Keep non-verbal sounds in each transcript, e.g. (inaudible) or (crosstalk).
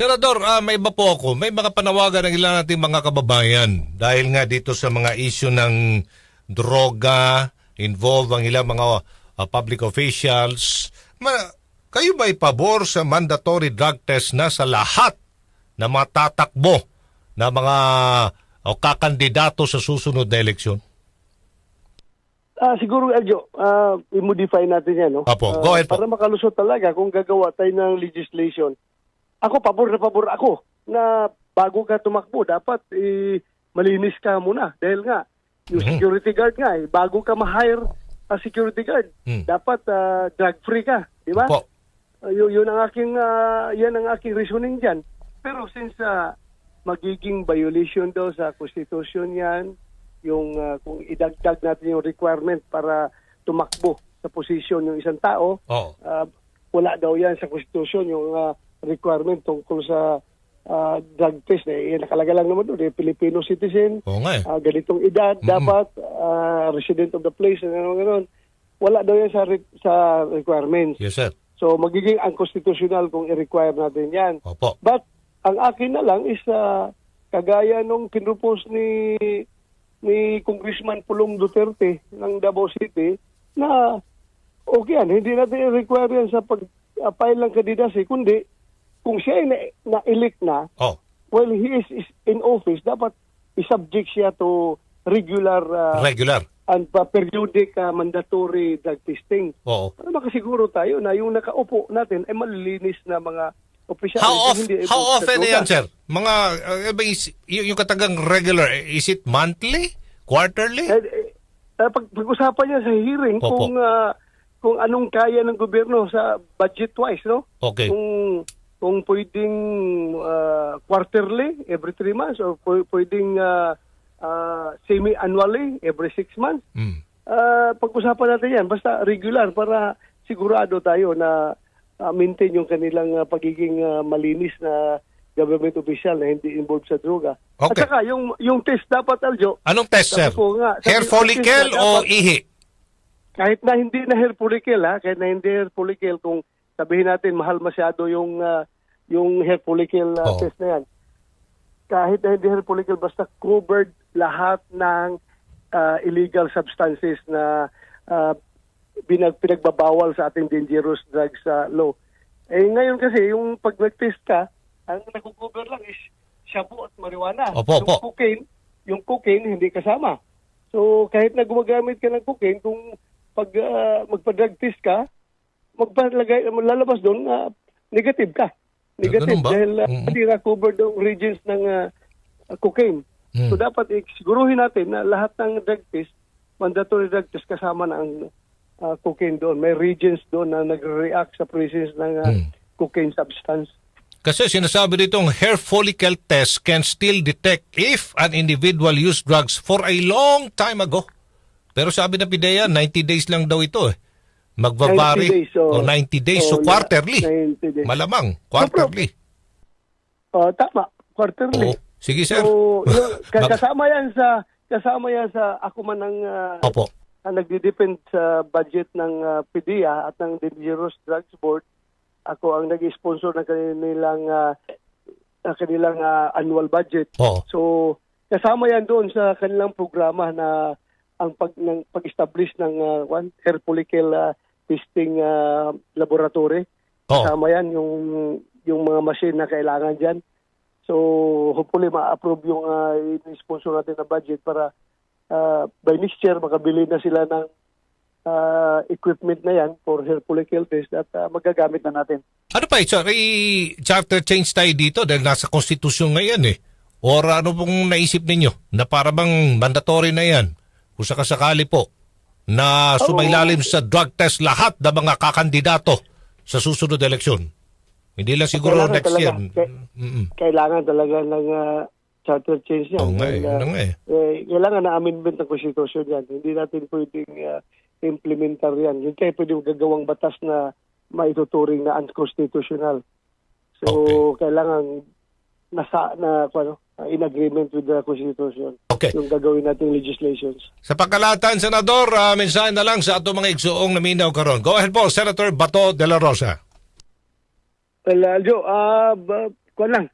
Senador, ah, may iba po ako. May mga panawagan ng ilan nating mga kababayan dahil nga dito sa mga issue ng droga, involved ang ilang mga ah, public officials. Ma- kayo ba pabor sa mandatory drug test na sa lahat na matatakbo na mga o kakandidato sa susunod na eleksyon? Ah, siguro, Eljo, ah, i-modify natin yan, no? Apo, go ahead po. Para makalusot talaga kung gagawa tayo ng legislation. Ako, pabor na pabor ako na bago ka tumakbo, dapat eh, malinis ka muna. Dahil nga, yung Mhm. security guard nga, eh, bago ka ma-hire a security guard, Hmm. dapat ah, drug-free ka, di ba? Uh, yun, yun ang aking ah, yan ang aking reasoning diyan. Pero since ah, magiging violation daw sa constitution yan, yung ah, kung idagdag natin yung requirement para tumakbo sa posisyon yung isang tao, Oo. ah, wala daw yan sa constitution yung ah, requirement tungkol sa ah, drug test. Eh, nakalagay lang naman doon, eh, Filipino citizen, Oo nga eh. ah, ganitong edad, Mm-mm. dapat ah, resident of the place, ano gano'n. Wala daw yan sa, re- sa requirements. Yes, sir. So magiging unconstitutional kung i-require natin yan. Opo. But ang akin na lang is ah, kagaya nung pinropose ni ni Congressman Pulong Duterte ng Davao City na okay yan, hindi natin i-require yan sa pag-file ng kandidacy, kundi kung siya na- na-elect na, Oh. while he is, is in office, dapat i-subject siya to regular ah, Regular. and pa periodic ah, mandatory drug testing Oo. para makasiguro tayo na yung nakaupo natin ay malilinis na mga opisyal. How, of, hindi how often yan, sir? Mga, uh, ba is, y- yung katagang regular, is it monthly? Quarterly? Eh, eh, eh, pag, pag-usapan niya sa hearing Opo. kung ah, kung anong kaya ng gobyerno sa budget-wise, no? Okay. Kung kung pwedeng ah, quarterly, every three months, or pw- pwedeng ah, ah, semi-annually, every six months. Mm. Ah, pag-usapan natin yan, basta regular para sigurado tayo na ah, maintain yung kanilang ah, pagiging ah, malinis na government official na hindi involved sa droga. At Okay. saka yung, yung test dapat, Aljo, Anong test, sir? Nga, Hair follicle o dapat- ihi? kahit na hindi na hair follicle, ha, kahit na hindi hair follicle, kung sabihin natin mahal masyado yung ah, yung hair follicle Oo. test na yan, kahit na hindi hair follicle, basta covered lahat ng ah, illegal substances na ah, binag, pinagbabawal sa ating dangerous drugs sa law. Eh ngayon kasi, yung pag nag-test ka, ang nag-cover lang is shabu at marijuana. Opo, yung opo. cocaine, yung cocaine hindi kasama. So kahit na gumagamit ka ng cocaine, kung pag ah, magpa-drug test ka, magpalagay, lalabas doon na negative ka. Negative ba? dahil uh, Mhm. hindi na covered ang regions ng ah, cocaine. Mm. So dapat siguruhin natin na lahat ng drug test, mandatory drug test kasama na ang ah, cocaine doon. May regions doon na nagre-react sa presence ng ah, Mm. cocaine substance. Kasi sinasabi dito ang hair follicle test can still detect if an individual used drugs for a long time ago. Pero sabi ng PIDEA, 90 days lang daw ito eh. 90 Magbavari. days, so- o 90 days, so so, quarterly. 90 days. Malamang, quarterly. Oh, tama, quarterly. Oo. Sige, sir. So, yun, (laughs) kasama yan sa kasama yan sa ako man ang ah, Opo. ang nagdi-depend sa budget ng ah, PDEA at ng Dangerous Drugs Board. Ako ang nag-sponsor ng kanilang ah, ng kanilang ah, annual budget. Oo. So, kasama yan doon sa kanilang programa na ang pag ng pag-establish ng ah, one hair follicle ah, testing ah, laboratory. Oo. Kasama yan yung yung mga machine na kailangan diyan. So, hopefully ma-approve yung uh, sponsor natin na budget para ah, by next year makabili na sila ng ah, equipment na yan for hair follicle test at ah, magagamit na natin. Ano pa, sir? I-charter change tayo dito dahil nasa konstitusyon ngayon eh. Or ano pong naisip ninyo na para bang mandatory na yan kung sakasakali po na sumailalim sa drug test lahat ng mga kakandidato sa susunod na eleksyon? Hindi lang siguro Kailangan next talaga. year. Mm-mm. Kailangan talaga ng ah, charter change yan. Oo nga eh, ah, ano eh. eh, kailangan na amendment ng konstitusyon yan. Hindi natin pwedeng ah, implementar yan. Hindi tayo pwedeng gagawang batas na maituturing na unconstitutional. So, kailangan nasa na ano, in agreement with the constitution Okay. yung gagawin nating legislations. Sa pagkalatan, Senador, uh, mensahe na lang sa ato mga igsuong naminaw karon. Go ahead po, Senator Bato de la Rosa. Well, Aljo, ah, ba- kuwan lang.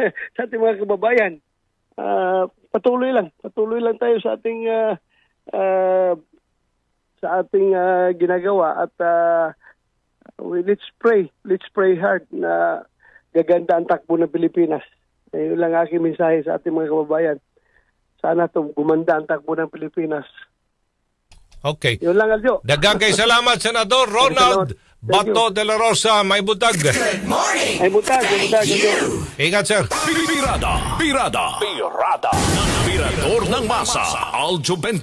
(laughs) sa ating mga kababayan, ah, patuloy lang. Patuloy lang tayo sa ating ah, ah, sa ating ah, ginagawa at we- let's pray. Let's pray hard na gaganda ang takbo ng Pilipinas. Eh, Yun lang aking mensahe sa ating mga kababayan. Sana to gumanda ang takbo ng Pilipinas. Okay. Yun lang, Aljo. Daghang kay salamat, Senador Ronald. Bato de la Rosa, may butag. Ay, butag, ay butag, Aljo. Ingat, sir. Pirada, pirada, pirada, ng tirador ng masa, Aljo 20.